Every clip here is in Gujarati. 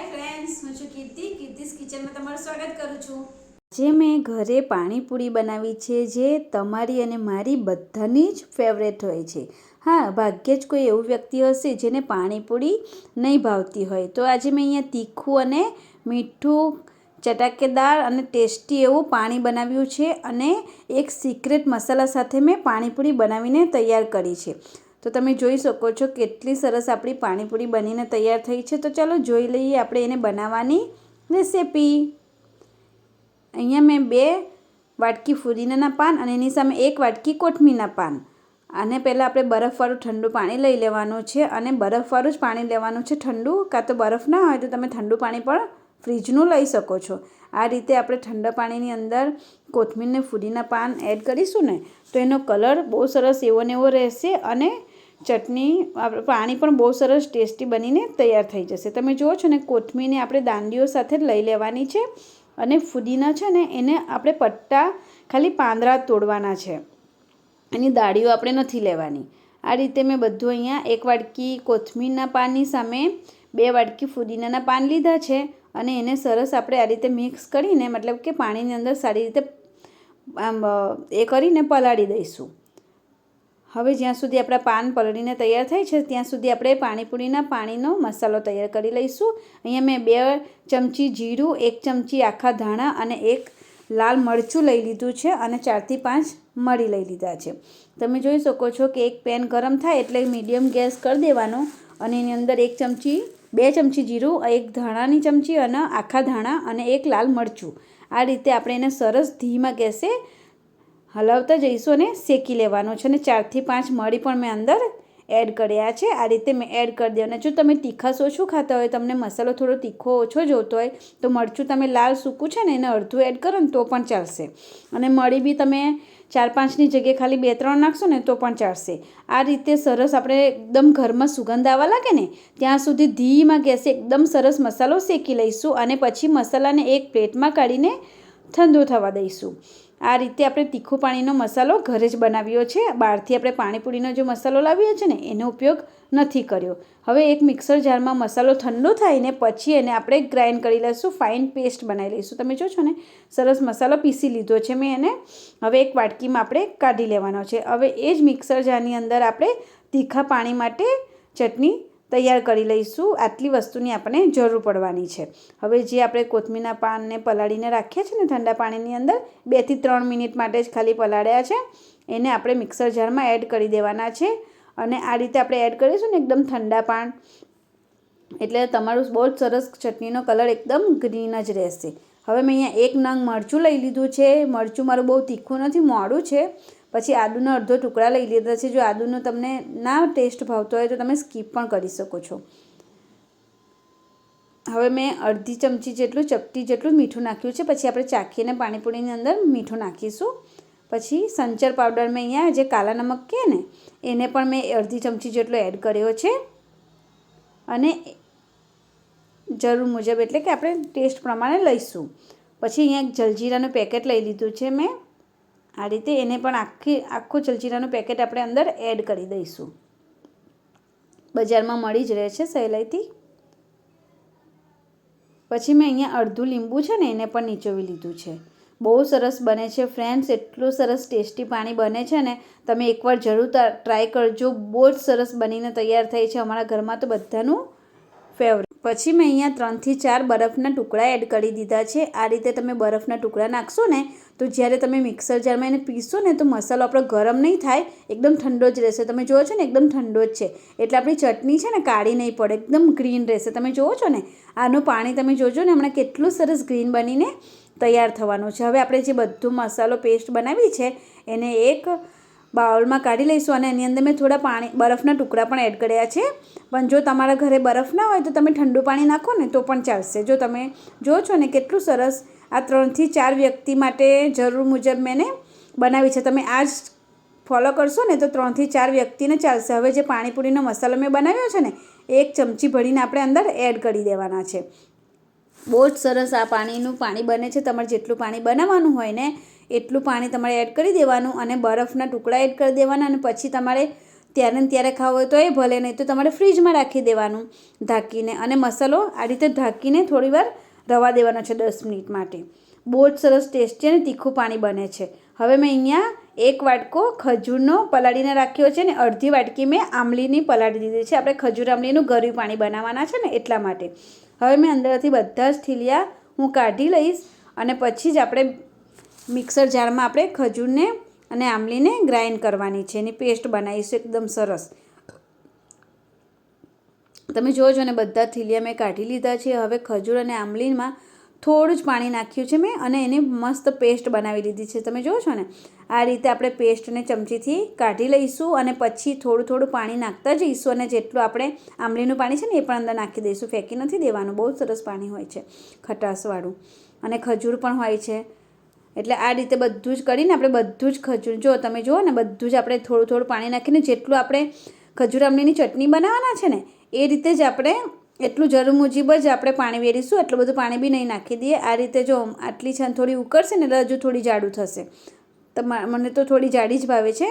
હાય ફ્રેન્ડ્સ હું છું કીર્તિ. કીર્તિસ કિચનમાં તમારું સ્વાગત કરું છું. જે મેં ઘરે પાણીપુરી બનાવી છે, જે તમારી અને મારી બધાની જ ફેવરેટ હોય છે. હા, ભાગ્યે જ કોઈ એવું વ્યક્તિ હશે જેને પાણીપુરી નહીં ભાવતી હોય. તો આજે મેં અહીંયા તીખું અને મીઠું ચટાકેદાર અને ટેસ્ટી એવું પાણી બનાવ્યું છે અને એક સિક્રેટ મસાલા સાથે મેં પાણીપુરી બનાવીને તૈયાર કરી છે. તો તમે જોઈ શકો છો કેટલી સરસ આપણી પાણીપુરી બનીને તૈયાર થઈ છે. તો ચાલો જોઈ લઈએ આપણે એને બનાવવાની રેસેપી. અહીંયા મેં બે વાટકી ફુદીનાના પાન અને એની સામે એક વાટકી કોથમીના પાન. અને પહેલાં આપણે બરફવાળું ઠંડુ પાણી લઈ લેવાનું છે અને બરફવાળું જ પાણી લેવાનું છે ઠંડુ, કાં તો બરફ ના હોય તો તમે ઠંડુ પાણી પણ ફ્રીજનું લઈ શકો છો. આ રીતે આપણે ઠંડા પાણીની અંદર કોથમીરને ફૂદીના પાન એડ કરીશું ને, તો એનો કલર બહુ સરસ એવો ને એવો રહેશે અને ચટણી આપણે પાણી પણ બહુ સરસ ટેસ્ટી બનીને તૈયાર થઈ જશે. તમે જુઓ છો ને, કોથમીરને આપણે દાંડીઓ સાથે લઈ લેવાની છે અને ફુદીના છે ને, એને આપણે પટ્ટા ખાલી પાંદડા તોડવાના છે. એની દાળીઓ આપણે નથી લેવાની. આ રીતે મેં બધું અહીંયા એક વાટકી કોથમીરના પાનની સામે બે વાટકી ફુદીનાના પાન લીધા છે અને એને સરસ આપણે આ રીતે મિક્સ કરીને, મતલબ કે પાણીની અંદર સારી રીતે આમ એ કરીને પલાળી દઈશું. હવે જ્યાં સુધી આપણા પાન પલળીને તૈયાર થાય છે, ત્યાં સુધી આપણે પાણીપુરીના પાણીનો મસાલો તૈયાર કરી લઈશું. અહીંયા મેં બે ચમચી જીરું, એક ચમચી આખા ધાણા અને એક લાલ મરચું લઈ લીધું છે અને ચારથી પાંચ મરી લઈ લીધા છે. તમે જોઈ શકો છો કે એક પેન ગરમ થાય એટલે મીડિયમ ગેસ કરી દેવાનો અને એની અંદર એક ચમચી, બે ચમચી જીરું, એક ધાણાની ચમચી અને આખા ધાણા અને એક લાલ મરચું. આ રીતે આપણે એને સરસ ધીમા ગેસે હલાવતા જઈશું અને શેકી લેવાનો છે અને ચારથી પાંચ મળી પણ મેં અંદર એડ કર્યા છે. આ રીતે મેં એડ કરી દેવાના જો તમે તીખાશ ઓછું ખાતા હોય, તમને મસાલો થોડો તીખો ઓછો જોતો હોય, તો મરચું તમે લાલ સૂકું છે ને એને અડધું એડ કરો ને તો પણ ચાલશે. અને મળી બી તમે ચાર પાંચની જગ્યાએ ખાલી બે ત્રણ નાખશો ને તો પણ ચાલશે. આ રીતે સરસ આપણે એકદમ ઘરમાં સુગંધ આવવા લાગે ને, ત્યાં સુધી ધીમા ગેસે એકદમ સરસ મસાલો શેકી લઈશું અને પછી મસાલાને એક પ્લેટમાં કાઢીને ઠંડુ થવા દઈશું. આ રીતે આપણે તીખું પાણીનો મસાલો ઘરે જ બનાવ્યો છે. બહારથી આપણે પાણીપુરીનો જે મસાલો લાવીએ છીએ ને, એનો ઉપયોગ નથી કર્યો. હવે એક મિક્સર જારમાં મસાલો ઠંડો થાય ને પછી એને આપણે ગ્રાઇન્ડ કરી લઈશું, ફાઇન પેસ્ટ બનાવી લઈશું. તમે જો છો ને, સરસ મસાલો પીસી લીધો છે મેં એને. હવે એક વાટકીમાં આપણે કાઢી લેવાનો છે. હવે એ જ મિક્સર જારની અંદર આપણે તીખા પાણી માટે ચટણી તૈયાર કરી લઈશું. આટલી વસ્તુની આપણને જરૂર પડવાની છે. હવે જે આપણે કોથમીરના પાનને પલાળીને રાખ્યા છે ને ઠંડા પાણીની અંદર, બેથી ત્રણ મિનિટ માટે જ ખાલી પલાળ્યા છે. એને આપણે મિક્સર જારમાં એડ કરી દેવાના છે. અને આ રીતે આપણે એડ કરીશું ને એકદમ ઠંડા પાન. એટલે તમારું બહુ જ સરસ ચટણીનો કલર એકદમ ગ્રીન જ રહેશે. હવે મેં અહીંયા એક નંગ મરચું લઈ લીધું છે. મરચું મારું બહુ તીખું નથી, મોડું છે. પછી આદુનો અડધો ટુકડા લઈ લીધા છે. જો આદુનો તમને ના ટેસ્ટ ભાવતો હોય તો તમે સ્કીપ પણ કરી શકો છો. હવે મેં અડધી ચમચી જેટલું ચપટી જેટલું મીઠું નાખ્યું છે. પછી આપણે ચાખીને પાણીપુરીની અંદર મીઠું નાખીશું. પછી સંચર પાવડર મેં અહીંયા જે કાલા નમક કહે ને, એને પણ મેં અડધી ચમચી જેટલો એડ કર્યો છે. અને જરૂર મુજબ એટલે કે આપણે ટેસ્ટ પ્રમાણે લઈશું. પછી અહીંયા જલજીરાનું પેકેટ લઈ લીધું છે મેં. આ રીતે એને પણ આખી, આખું જલજીરાનું પેકેટ આપણે અંદર એડ કરી દઈશું. બજારમાં મળી જ રહે છે સહેલાઈથી. પછી મેં અહીંયા અડધું લીંબુ છે ને એને પણ નીચોવી લીધું છે. બહુ સરસ બને છે ફ્રેન્ડ્સ, એટલું સરસ ટેસ્ટી પાણી બને છે ને તમે એકવાર જરૂર ટ્રાય કરજો. બહુ જ સરસ બનીને તૈયાર થઈ છે. અમારા ઘરમાં તો બધાનું ફેવરેટ. પછી મેં અહીંયા ત્રણથી ચાર બરફના ટુકડા એડ કરી દીધા છે. આ રીતે તમે બરફના ટુકડા નાખશો ને, તો જ્યારે તમે મિક્સર જારમાં એને પીસશો ને, તો મસાલો આપણો ગરમ નહીં થાય, એકદમ ઠંડો જ રહેશે. તમે જુઓ છો ને, એકદમ ઠંડો જ છે. એટલે આપણી ચટણી છે ને, કાળી નહીં પડે, એકદમ ગ્રીન રહેશે. તમે જુઓ છો ને, આનું પાણી તમે જોજો ને, હમણાં કેટલું સરસ ગ્રીન બનીને તૈયાર થવાનું છે. હવે આપણે જે બધું મસાલો પેસ્ટ બનાવી છે, એને એક બાઉલમાં કાઢી લઈશું અને એની અંદર મેં થોડા પાણી, બરફના ટુકડા પણ એડ કર્યા છે. પણ જો તમારા ઘરે બરફ ના હોય તો તમે ઠંડુ પાણી નાખો ને તો પણ ચાલશે. જો તમે જો છો ને કેટલું સરસ આ ત્રણથી ચાર વ્યક્તિ માટે જરૂર મુજબ મેં બનાવી છે. તમે આ જ ફોલો કરશો ને તો ત્રણથી ચાર વ્યક્તિને ચાલશે. હવે જે પાણીપુરીનો મસાલો મેં બનાવ્યો છે ને, એક ચમચી ભરીને આપણે અંદર એડ કરી દેવાના છે. બહુ જ સરસ આ પાણીનું પાણી બને છે. તમારે જેટલું પાણી બનાવવાનું હોય ને એટલું પાણી તમારે એડ કરી દેવાનું અને બરફના ટુકડા એડ કરી દેવાના અને પછી તમારે ત્યારે ત્યારે ખાવો હોય તો એ ભલે, નહીં તો તમારે ફ્રીજમાં રાખી દેવાનું ઢાંકીને અને મસાલો આ રીતે ઢાંકીને થોડીવાર રવા દેવાનો છે દસ મિનિટ માટે. બહુ જ સરસ ટેસ્ટી અને તીખું પાણી બને છે. હવે મેં અહીંયા એક વાટકો ખજૂરનો પલાળીને રાખ્યો છે ને અડધી વાટકી મેં આમલીની પલાળી દીધી છે. આપણે ખજૂર આંબલીનું ગળ્યું પાણી બનાવવાના છે ને એટલા માટે. હવે મેં અંદરથી બધા જ ઠીલિયા હું કાઢી લઈશ અને પછી જ આપણે મિક્સર જારમાં આપણે ખજૂરને અને આંબલીને ગ્રાઇન્ડ કરવાની છે એની પેસ્ટ બનાવીશું એકદમ સરસ. તમે જોજો ને બધા થીલિયા મેં કાઢી લીધા છે. હવે ખજૂર અને આંબલીમાં થોડું જ પાણી નાખ્યું છે મેં અને એની મસ્ત પેસ્ટ બનાવી લીધી છે. તમે જુઓ છો ને, આ રીતે આપણે પેસ્ટને ચમચીથી કાઢી લઈશું અને પછી થોડું થોડું પાણી નાખતા જઈશું અને જેટલું આપણે આંબલીનું પાણી છે ને એ પણ અંદર નાખી દઈશું. ફેંકી નથી દેવાનું, બહુ સરસ પાણી હોય છે ખટાશવાળું અને ખજૂર પણ હોય છે. એટલે આ રીતે બધું જ કરીને આપણે બધું જ ખજૂર, જો તમે જુઓ ને બધું જ આપણે થોડું થોડું પાણી નાખીને જેટલું આપણે ખજૂર આમલીની ચટણી બનાવવાના છે ને, એ રીતે જ આપણે એટલું જરૂર મુજબ જ આપણે પાણી વેરીશું, એટલું બધું પાણી બી નહીં નાખી દઈએ. આ રીતે જો આટલી છે થોડી ઉકળશે ને એટલે હજુ થોડી જાડું થશે. મને તો થોડી જાડી જ ભાવે છે.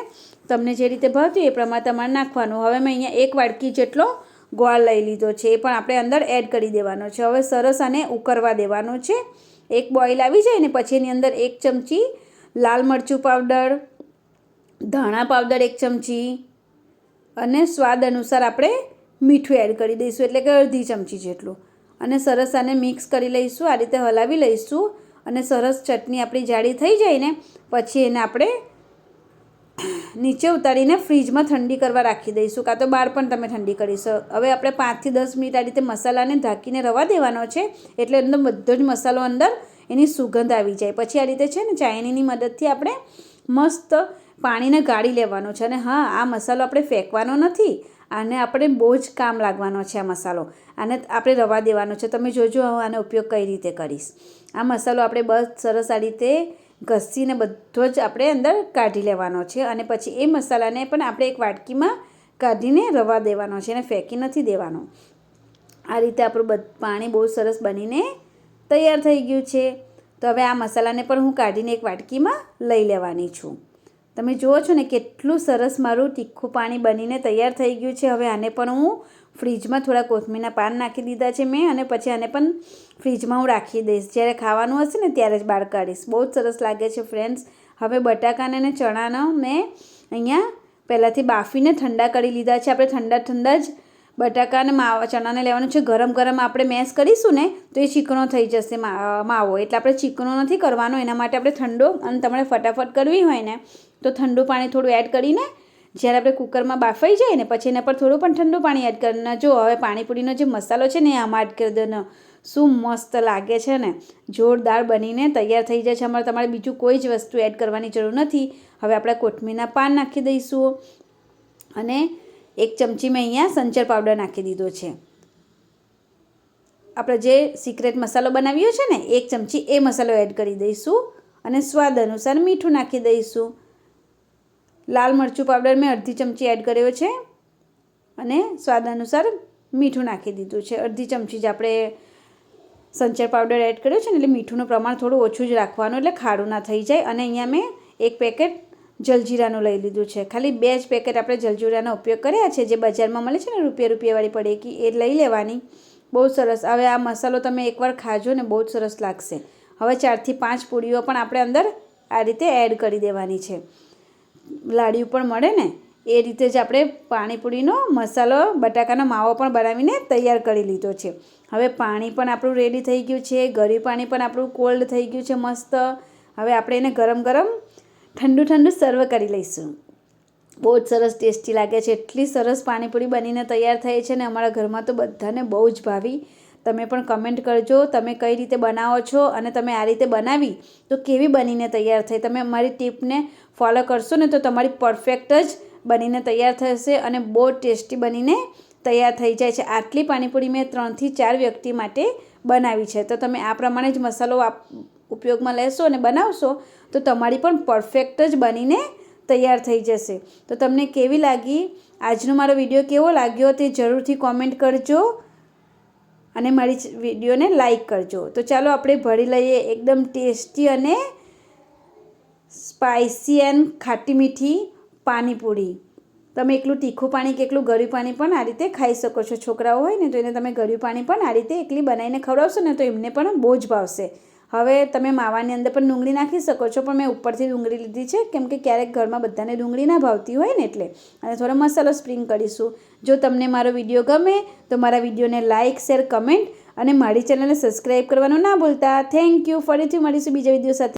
તમને જે રીતે ભાવતી એ પ્રમાણે તમારે નાખવાનું. હવે મેં અહીંયા એક વાડકી જેટલો ગોળ લઈ લીધો છે, એ પણ આપણે અંદર એડ કરી દેવાનો છે. હવે સરસ આને ઉકળવા દેવાનો છે. એક બોઇલ આવી જાય ને પછી એની અંદર એક ચમચી લાલ મરચું પાવડર, ધાણા પાવડર એક ચમચી અને સ્વાદ અનુસાર આપણે મીઠું એડ કરી દઈશું, એટલે કે અડધી ચમચી જેટલું. અને સરસ આને મિક્સ કરી લઈશું, આ રીતે હલાવી લઈશું અને સરસ ચટણી આપણી જાડી થઈ જાય ને, પછી એને આપણે નીચે ઉતારીને ફ્રીજમાં ઠંડી કરવા રાખી દઈશું. કાં તો બહાર પણ તમે ઠંડી કરી શકો હવે આપણે પાંચથી દસ મિનિટ આ રીતે મસાલાને ઢાંકીને રવા દેવાનો છે, એટલે અંદર બધો જ મસાલો અંદર એની સુગંધ આવી જાય. પછી આ રીતે છે ને ચાયણીની મદદથી આપણે મસ્ત પાણીને ગાળી લેવાનો છે. અને હા, આ મસાલો આપણે ફેંકવાનો નથી, આને આપણે બહુ જ કામ લાગવાનો છે આ મસાલો. આને આપણે રવા દેવાનો છે. તમે જોજો હું આનો ઉપયોગ કઈ રીતે કરીશ. આ મસાલો આપણે બસ સરસ આ રીતે ઘસીને બધો જ આપણે અંદર કાઢી લેવાનો છે અને પછી એ મસાલાને પણ આપણે એક વાટકીમાં કાઢીને રવા દેવાનો છે અને ફેંકી નથી દેવાનો. આ રીતે આપણું પાણી બહુ સરસ બનીને તૈયાર થઈ ગયું છે. તો હવે આ મસાલાને પણ હું કાઢીને એક વાટકીમાં લઈ લેવાની છું. તમે જુઓ છો ને, કેટલું સરસ મારું તીખું પાણી બનીને તૈયાર થઈ ગયું છે. હવે આને પણ હું ફ્રીજમાં થોડા કોથમીરના પાન નાખી દીધા છે મેં અને પછી આને પણ ફ્રીજમાં હું રાખી દઈશ. જ્યારે ખાવાનું હશે ને, ત્યારે જ બહાર કાઢીશ. બહુ જ સરસ લાગે છે ફ્રેન્ડ્સ. હવે બટાકાને અને ચણાનો મેં અહીંયા પહેલાંથી બાફીને ઠંડા કરી લીધા છે. આપણે ઠંડા ઠંડા જ બટાકા અને માવા, ચણાને લેવાનું છે. ગરમ ગરમ આપણે મેશ કરીશું ને, તો એ ચીકણો થઈ જશે માવો. એટલે આપણે ચીકણો નથી કરવાનો, એના માટે આપણે ઠંડો અને તમારે ફટાફટ કરવી હોય ને તો ઠંડુ પાણી થોડું એડ કરીને જ્યારે આપણે કુકરમાં બાફાઈ જાય ને પછી એના પર થોડું પણ ઠંડુ પાણી એડ કરીને જો હવે પાણીપુરીનો જે મસાલો છે ને એ આમાં એડ કરી દેવાનો શું મસ્ત લાગે છે ને? જોરદાર બનીને તૈયાર થઈ જાય છે. અમારે તમારે બીજું કોઈ જ વસ્તુ એડ કરવાની જરૂર નથી. હવે આપણે કોથમીરના પાન નાખી દઈશું અને એક ચમચી મેં અહીંયા સંચર પાવડર નાખી દીધો છે. આપણે જે સિક્રેટ મસાલો બનાવ્યો છે ને, એક ચમચી એ મસાલો એડ કરી દઈશું અને સ્વાદ અનુસાર મીઠું નાખી દઈશું. લાલ મરચું પાવડર મેં અડધી ચમચી એડ કર્યો છે અને સ્વાદ અનુસાર મીઠું નાખી દીધું છે. અડધી ચમચી જ આપણે સંચર પાવડર એડ કર્યો છે ને એટલે મીઠુંનું પ્રમાણ થોડું ઓછું જ રાખવાનું એટલે ખાડું ના થઈ જાય. અને અહીંયા મેં એક પેકેટ જલજીરાનું લઈ લીધું છે. ખાલી બે જ પેકેટ આપણે જલજીરાનો ઉપયોગ કર્યા છે. જે બજારમાં મળે છે ને રૂપિયા રૂપિયાવાળી પડેકી એ લઈ લેવાની. બહુ સરસ. હવે આ મસાલો તમે એકવાર ખાજો ને બહુ જ સરસ લાગશે. હવે ચારથી પાંચ પૂરીઓ પણ આપણે અંદર આ રીતે એડ કરી દેવાની છે. લાડ્યું પણ મળે ને, એ રીતે જ આપણે પાણીપુરીનો મસાલો, બટાકાનો માવો પણ બનાવીને તૈયાર કરી લીધો છે. હવે પાણી પણ આપણું રેડી થઈ ગયું છે, ગરી પાણી પણ આપણું કોલ્ડ થઈ ગયું છે મસ્ત. હવે આપણે એને ગરમ ગરમ ઠંડુ ઠંડુ સર્વ કરી લઈશું. બહુ જ સરસ ટેસ્ટી લાગે છે. એટલી સરસ પાણીપુરી બનીને તૈયાર થઈ છે ને, અમારા ઘરમાં તો બધાને બહુ જ ભાવી તમે પણ કમેન્ટ કરજો, તમે કઈ રીતે બનાવો છો અને તમે આ રીતે બનાવી, તો કેવી બનીને તૈયાર થઈ? તમે અમારી ટીપને ફોલો કરશો ને તો તમારી પરફેક્ટ જ બનીને તૈયાર થશે અને બહુ ટેસ્ટી બનીને તૈયાર થઈ જાય છે. આટલી પાણીપુરી મેં ત્રણથી ચાર વ્યક્તિ માટે બનાવી છે. તો તમે આ પ્રમાણે જ મસાલો ઉપયોગમાં લેશો અને બનાવશો, તો તમારી પણ પરફેક્ટ જ બનીને તૈયાર થઈ જશે. તો તમને કેવી લાગી? આજનો મારો વીડિયો કેવો લાગ્યો તે જરૂરથી કોમેન્ટ કરજો. અને મારી વિડીયોને લાઈક કરજો. તો ચાલો આપણે ભરી લઈએ એકદમ ટેસ્ટી અને સ્પાઇસી એન્ડ ખાટી મીઠી પાણીપુરી. તમે એકલું તીખું પાણી કે એકલું ગળ્યું પાણી પણ આ રીતે ખાઈ શકો છો. છોકરાઓ હોય ને, તો એને તમે ગળ્યું પાણી પણ આ રીતે એકલી બનાવીને ખવડાવશો ને, તો એમને પણ બહુ જ ભાવશે. હવે તમે માવાની અંદર પણ ડુંગળી નાખી શકો છો, પણ મેં ઉપરથી ડુંગળી લીધી છે, કેમ કે ક્યારેક ઘરમાં બધાને ડુંગળી ના ભાવતી હોય ને એટલે. અને થોડો મસાલો સ્પ્રિંગ કરીશું. જો તમને મારો વીડિયો ગમે, તો મારા વિડીયોને લાઇક શેર કમેન્ટ અને મારી ચેનલને સબસ્ક્રાઈબ કરવાનું ના ભૂલતા. થેન્ક યુ ફરીથી મળીશું બીજા વીડિયો સાથે.